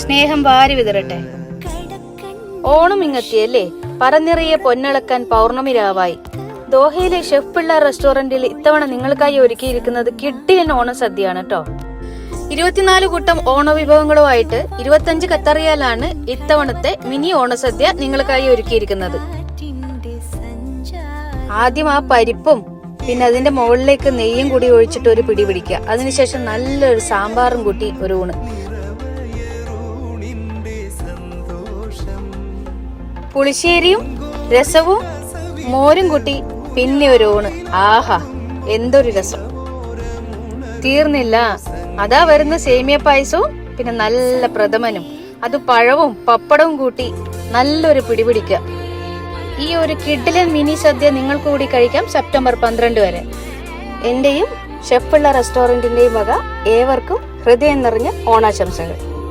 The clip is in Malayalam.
സ്നേഹം വാരി വിതറട്ടെ. ഓണം ഇങ്ങെത്തിയല്ലേ? പറന്നിറയെ പൊന്നിളക്കാൻ പൗർണമി രാവായി. ദോഹയിലെ ഷെഫ് പിള്ള റെസ്റ്റോറന്റിൽ ഇത്തവണ നിങ്ങൾക്കായി ഒരുക്കിയിരിക്കുന്നത് കിഡിലൻ ഓണ സദ്യയാണ് കേട്ടോ ഇരുപത്തിനാല് കൂട്ടം ഓണ വിഭവങ്ങളുമായിട്ട് ഇരുപത്തഞ്ച് കത്തറിയാലാണ് ഇത്തവണത്തെ മിനി ഓണസദ്യ നിങ്ങൾക്കായി ഒരുക്കിയിരിക്കുന്നത്. ആദ്യം ആ പരിപ്പും പിന്നെ അതിന്റെ മുകളിലേക്ക് നെയ്യും കൂടി ഒഴിച്ചിട്ട് ഒരു പിടി പിടിക്കുക. അതിനുശേഷം നല്ലൊരു സാമ്പാറും കൂട്ടി ഒരു ഊണ്. പുളിശ്ശേരിയും രസവും മോരും കൂട്ടി പിന്നെ ഒരു ഊണ്. ആഹാ എന്തൊരു രസം. തീർന്നില്ല. അതാ വരുന്ന സേമിയ പായസവും പിന്നെ നല്ല പ്രഥമനും. അത് പഴവും പപ്പടവും കൂട്ടി നല്ലൊരു പിടിപിടിക്കുക ഈ ഒരു കിഡിലൻ മിനി സദ്യ നിങ്ങൾക്ക് കൂടി കഴിക്കാം സെപ്റ്റംബർ പന്ത്രണ്ട് വരെ. എന്റെയും ഷെഫുള്ള റെസ്റ്റോറന്റിന്റെയും വക ഏവർക്കും ഹൃദയം നിറഞ്ഞ ഓണാശംസകൾ.